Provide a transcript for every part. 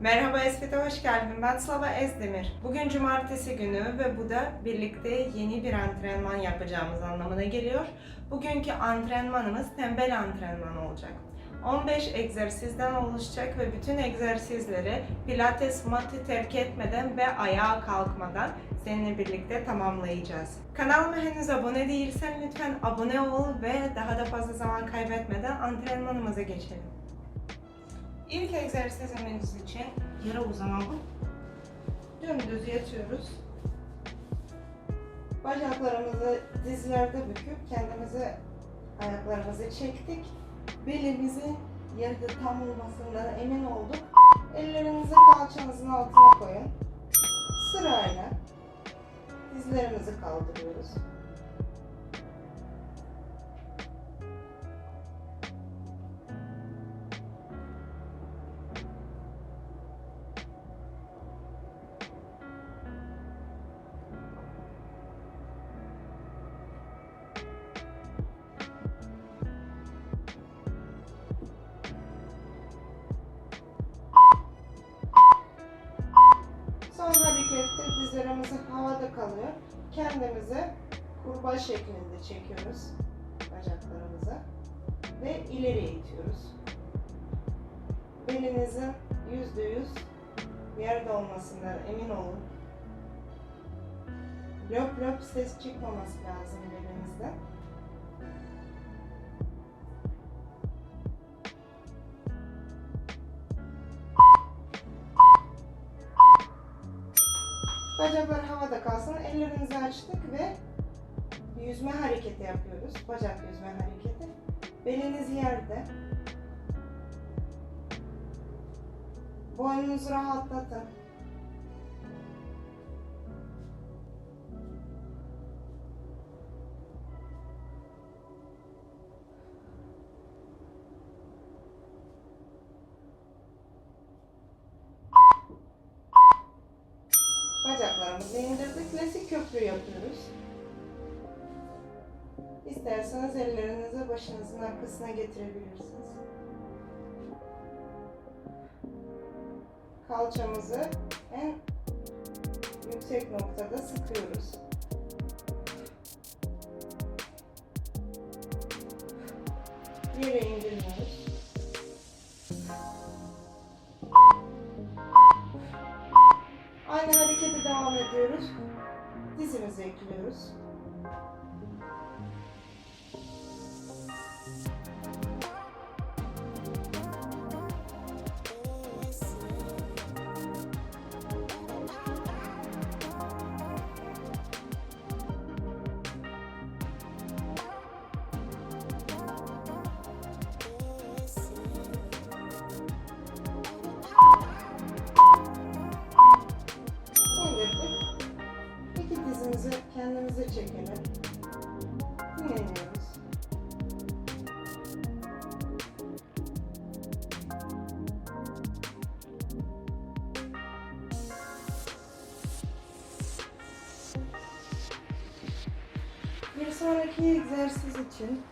Merhaba Esfet'e hoş geldin. Ben Slava Ezdemir. Bugün cumartesi günü ve bu da birlikte yeni bir antrenman yapacağımız anlamına geliyor. Bugünkü antrenmanımız tembel antrenman olacak. 15 egzersizden oluşacak ve bütün egzersizleri pilates matı terk etmeden ve ayağa kalkmadan seninle birlikte tamamlayacağız. Kanalıma henüz abone değilsen lütfen abone ol ve daha da fazla zaman kaybetmeden antrenmanımıza geçelim. İlk egzersizimiz için yere uzanalım. Dümdüz yatıyoruz. Bacaklarımızı dizlerde büküp kendimizi ayaklarımızı çektik. Belimizin yerde tam olmasından emin olduk. Ellerinizi kalçanızın altına koyun. Sırayla dizlerimizi kaldırıyoruz. Harekette dizlerimiz havada kalıyor. Kendimizi kurbağa şeklinde çekiyoruz bacaklarımızı ve ileriye itiyoruz. Belinizin yüzde yüz yerde olmasından emin olun. Löp löp ses çıkmaması lazım belinizden. Bacaklar havada kalsın. Ellerimizi açtık ve yüzme hareketi yapıyoruz. Bacak yüzme hareketi. Beliniz yerde. Boynunuzu rahatlatın. Köprü yapıyoruz. İsterseniz ellerinizi başınızın arkasına getirebilirsiniz. Kalçamızı en yüksek noktada sıkıyoruz. Yere indirmiyoruz. Aynı hareketi devam ediyoruz. Dizimizi ekliyoruz. Sonraki egzersiz için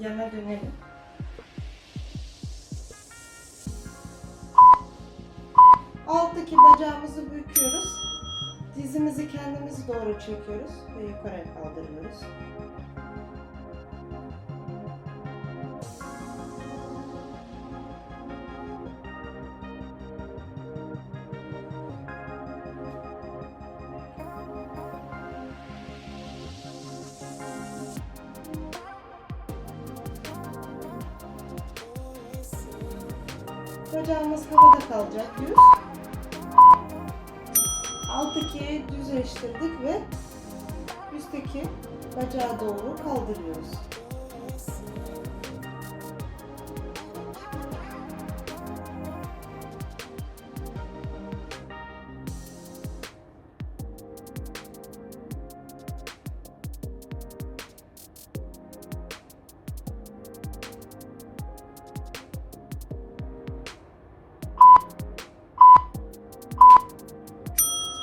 yana dönelim. Alttaki bacağımızı büküyoruz. Dizimizi kendimiz doğru çekiyoruz ve yukarı kaldırıyoruz. Bacağımız havada kalacak düz. Alttaki düzleştirdik ve üstteki bacağa doğru kaldırıyoruz.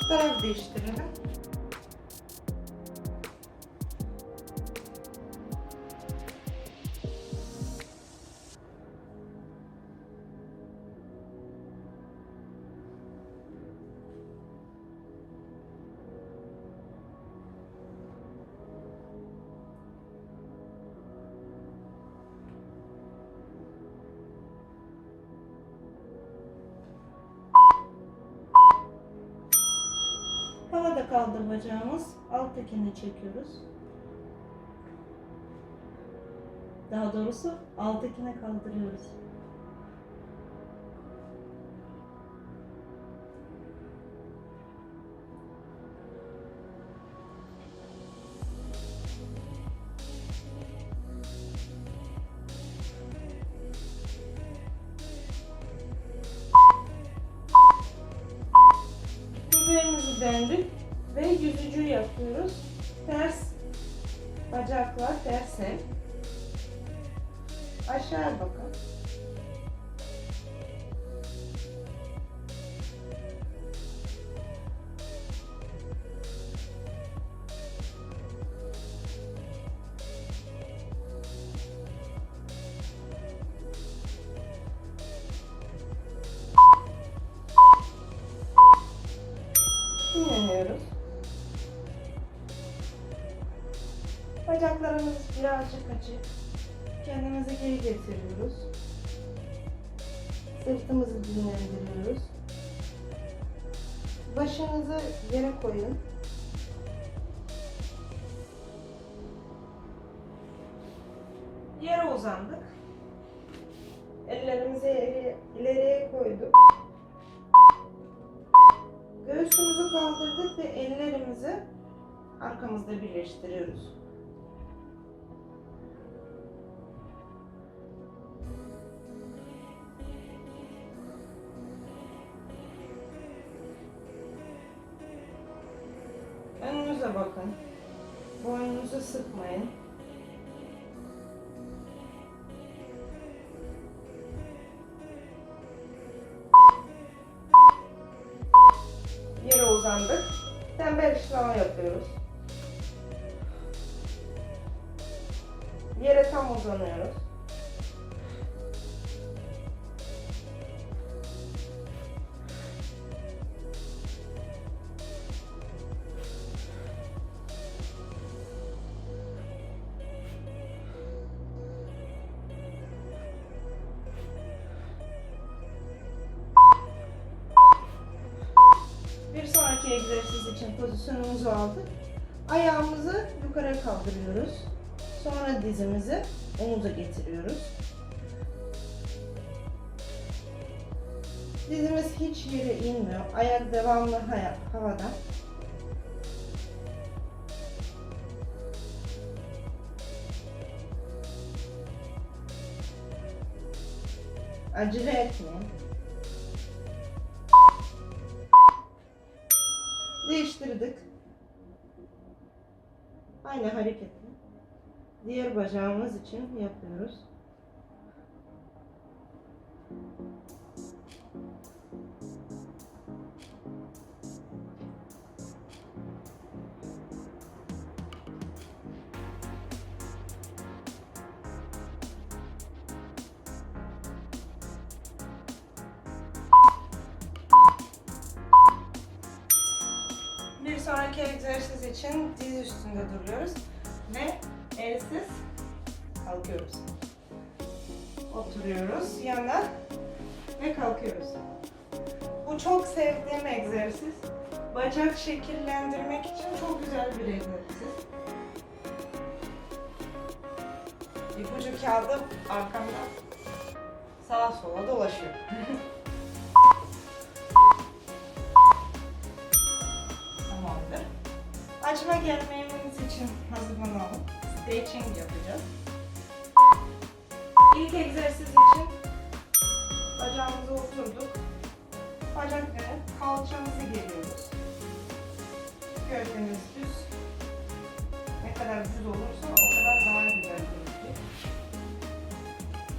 Taraf değiştirelim. Kaldır bacağımız. Alttakini çekiyoruz. Daha doğrusu alttakine kaldırıyoruz. Döndük yüzücü yapıyoruz. Ters bacaklar terse. Aşağı bakın. Dinleniyoruz. Bacaklarımız birazcık açık. Kendimizi geri getiriyoruz. Sırtımızı dinlendiriyoruz. Başınızı yere koyun. Yere uzandık. Ellerimizi ileri- ileriye koyduk. Göğsümüzü kaldırdık ve ellerimizi arkamızda birleştiriyoruz. Önünüze bakın. Boynunuzu sıkmayın. Yere uzandık. Tembel işlemi yapıyoruz. Yere tam uzanıyoruz. Bir sonraki egzersiz için pozisyonumuzu aldık. Ayağımızı yukarı kaldırıyoruz. Sonra dizimizi omuza getiriyoruz. Dizimiz hiç yere inmiyor. Ayak devamlı havada. Acele etmeyin. Bacağımız için yapıyoruz. Bir sonraki egzersiz için diz üstünde duruyoruz ve elsiz kalkıyoruz. Oturuyoruz yana ve kalkıyoruz. Bu çok sevdiğim egzersiz. Bacak şekillendirmek için çok güzel bir egzersiz. İpucu kağıdı arkamda sağa sola dolaşıyor. Tamamdır. Açma gelmemiz için hazırlanalım. Stretching yapacağız. İlk egzersiz için bacağımızı oturduk. Bacakları kalçamızı geriyoruz. Gövdemiz düz. Ne kadar düz olursa o kadar daha güzel gözüküyor.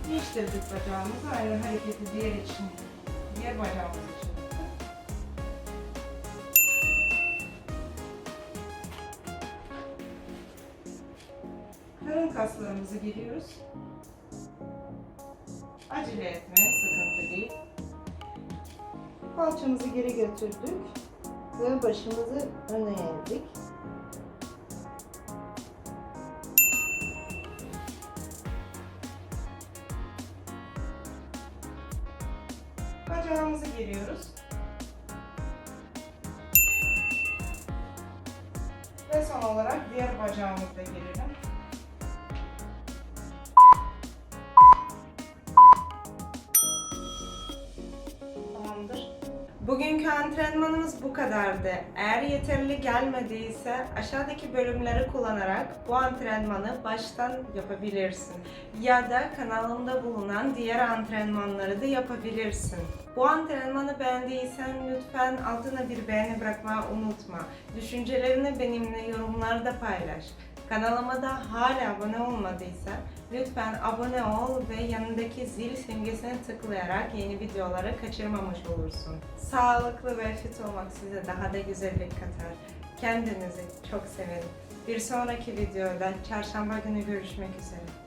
Değiştirdik bacağımızı. Aynı hareketi diğer için, diğer bacağımız Kaslarımızı giriyoruz. Acele etme, sıkıntı değil. Kalçamızı geri götürdük ve başımızı öne eğdik. Bacağımızı geriyoruz. son olarak diğer bacağımıza gelelim. Bugünkü antrenmanımız bu kadardı. Eğer yeterli gelmediyse aşağıdaki bölümleri kullanarak bu antrenmanı baştan yapabilirsin. Ya da kanalımda bulunan diğer antrenmanları da yapabilirsin. Bu antrenmanı beğendiysen lütfen altına bir beğeni bırakmayı unutma. Düşüncelerini benimle yorumlarda paylaş. Kanalıma da hala abone olmadıysa lütfen abone ol ve yanındaki zil simgesine tıklayarak yeni videoları kaçırmamış olursun. Sağlıklı ve fit olmak size daha da güzellik katar. Kendinizi çok sevin. Bir sonraki videoda çarşamba günü görüşmek üzere.